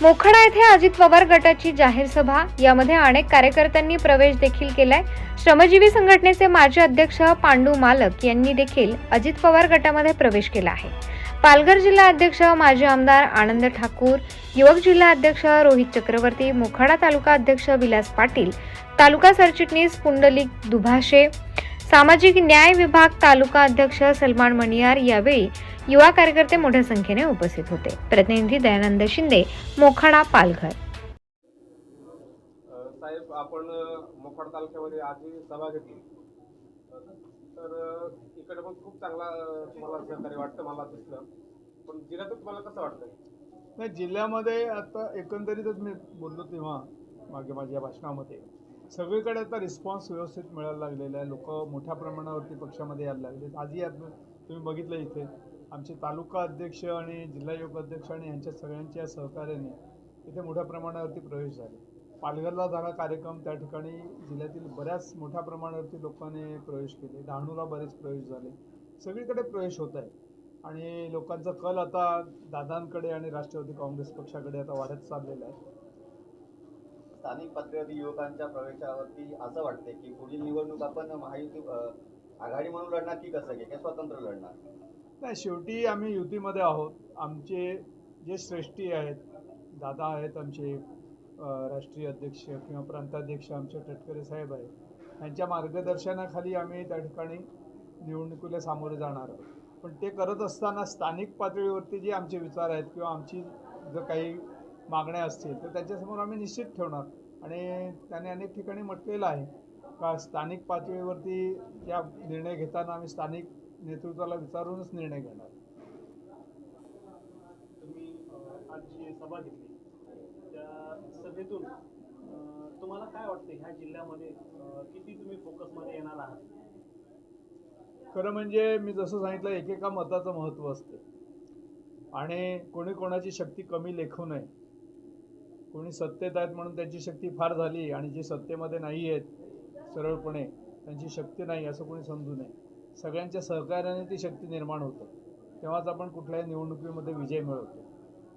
मोखडा येथे अजित पवार गटाची जाहीर सभा. यामध्ये अनेक कार्यकर्त्यांनी प्रवेश देखील केलाय. श्रमजीवी संघटनेचे माजी अध्यक्ष पांडू मालक यांनी देखील अजित पवार गटामध्ये प्रवेश केला आहे. पालघर जिल्हा अध्यक्ष माजी आमदार आनंद ठाकूर युवक जिल्हा अध्यक्ष रोहित चक्रवर्ती मोखाडा तालुका अध्यक्ष विलास पाटील तालुका सरचिटणीस पुंडलिक दुभाषे सामाजिक न्याय विभाग तालुका अध्यक्ष सलमान मणियार यावेळी युवा कार्यकर्ते मोठ्या संख्येने उपस्थित होते. प्रतिनिधी दयानंद शिंदे मोखाडा पालघर. साहेब आपण मोखाड तालुक्यामध्ये आज ही सभा घेतली. तर इकडे पण खूप चांगला तुम्हाला सहकार्य वाटतं मला दिसलं. पण जिल्ह्यातून तुम्हाला कसं वाटतंय? नाही जिल्ह्यामध्ये आता एकंदरीतच मी बोललो तेव्हा मागे माझ्या भाषणामध्ये सगळीकडे आता रिस्पॉन्स व्यवस्थित मिळायला लागलेला आहे. लोक मोठ्या प्रमाणावरती पक्षामध्ये यायला लागले आजही आपण तुम्ही बघितलं इथे. आमचे तालुका अध्यक्ष आणि जिल्हा युवक अध्यक्ष आणि यांच्या सगळ्यांच्या सहकार्याने इथे मोठ्या प्रमाणावरती प्रवेश झाले. पालघरला झाला कार्यक्रम त्या ठिकाणी जिल्ह्यातील बऱ्याच मोठ्या प्रमाणावरती लोकांनी प्रवेश केले. डहाणूला बरेच प्रवेश झाले. सगळीकडे प्रवेश होत आहे. आणि लोकांचा कल आता दादांकडे आणि राष्ट्रवादी काँग्रेस पक्षाकडे आता वाढत चाललेला आहे. स्थानिक पातळीवरती युवकांच्या प्रवेशावरती असं वाटते की पुढील निवडणूक आपण महायुती आघाडी म्हणून लढणार की कसं? काय स्वतंत्र लढणार? नाही शेवटी आम्ही युतीमध्ये आहोत. आमचे जे श्रेष्ठी आहेत दादा आहेत आमचे राष्ट्रीय अध्यक्ष किंवा प्रांताध्यक्ष आमचे टटकरे साहेब आहेत यांच्या मार्गदर्शनाखाली आम्ही त्या ठिकाणी निवडणुकीला सामोरे जाणार आहोत. पण ते करत असताना स्थानिक पातळीवरती जे आमचे विचार आहेत किंवा आमची जर काही मागण्या असतील तर त्याच्यासमोर आम्ही निश्चित ठेवणार. आणि त्याने अनेक ठिकाणी म्हटलेलं आहे का स्थानिक पातळीवरती त्या निर्णय घेताना आम्ही स्थानिक नेतृत्वाला विचारूनच निर्णय घेणार. तुम्ही आज जी सभा घेतली त्या सभेतून तुम्हाला काय वाटतं ह्या जिल्ह्यामध्ये किती तुम्ही फोकसमध्ये येणार आहात? खरं म्हणजे मी जसं सांगितलं एकेका मताचं महत्त्व असते. आणि कोणी कोणाची शक्ती कमी लेखू नये. कोणी सत्तेत आहेत म्हणून त्यांची शक्ती फार झाली आणि जे सत्तेमध्ये नाही आहेत सरळपणे त्यांची शक्ती नाही असं कोणी समजू नये. सगळ्यांच्या सहकार्याने ती शक्ती निर्माण होते. तेव्हाच आपण कुठल्याही निवडणुकीमध्ये विजय मिळवतो.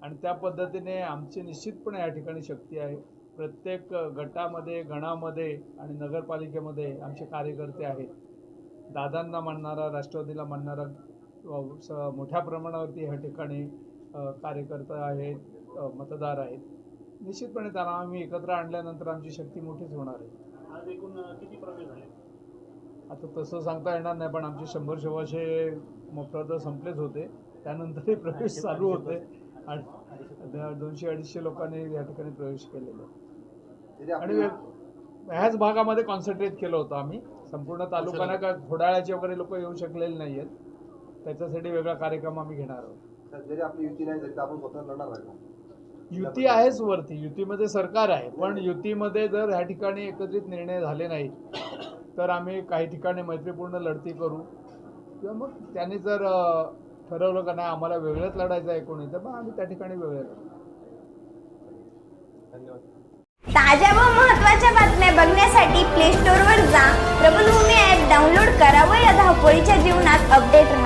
आणि त्या पद्धतीने आमची निश्चितपणे या ठिकाणी शक्ती आहे. प्रत्येक गटामध्ये गणामध्ये आणि नगरपालिकेमध्ये आमचे कार्यकर्ते आहेत. दादांना मानणारा राष्ट्रवादीला मानणारा स मोठ्या प्रमाणावरती ह्या ठिकाणी कार्यकर्ता आहेत मतदार आहेत. निश्चितपणे त्यांना आम्ही एकत्र आणल्यानंतर आमची शक्ती मोठीच होणार आहे. आज एकूण किती प्रवेश झाले? आता तसं सांगता येणार नाही पण आमचे शंभर शेवाशे मोफत संपलेच होते. त्यानंतरही प्रवेश चालू होते. आणि दोनशे अडीचशे लोकांनी या ठिकाणी प्रवेश केलेला. आहे. आणि ह्याच भागामध्ये कॉन्सन्ट्रेट केलं होतं आम्ही. संपूर्ण तालुक्याला का घोडाळ्याचे वगैरे लोक येऊ शकलेले नाही आहेत त्याच्यासाठी वेगळा कार्यक्रम आम्ही घेणार आहोत. जरी आपली युती नाही तर आपण स्वतः लढणार आहे का? युती आहेच वरती. युतीमध्ये सरकार आहे. पण युतीमध्ये जर ह्या ठिकाणी एकत्रित निर्णय झाले नाही तर आम्ही काही ठिकाणी मैत्रीपूर्ण लढती करू. किंवा मग त्यांनी जर ठरवलं का नाही आम्हाला वेगळंच लढायचं आहे कोणी तर मग आम्ही त्या ठिकाणी वेगळे लढू धन्यवाद. ताज्या व महत्त्वाच्या बातम्या बघण्यासाठी प्ले स्टोअरवर जा. प्रबलभूमी ॲप डाउनलोड करा व या धावपळीच्या जीवनात अपडेट राहा.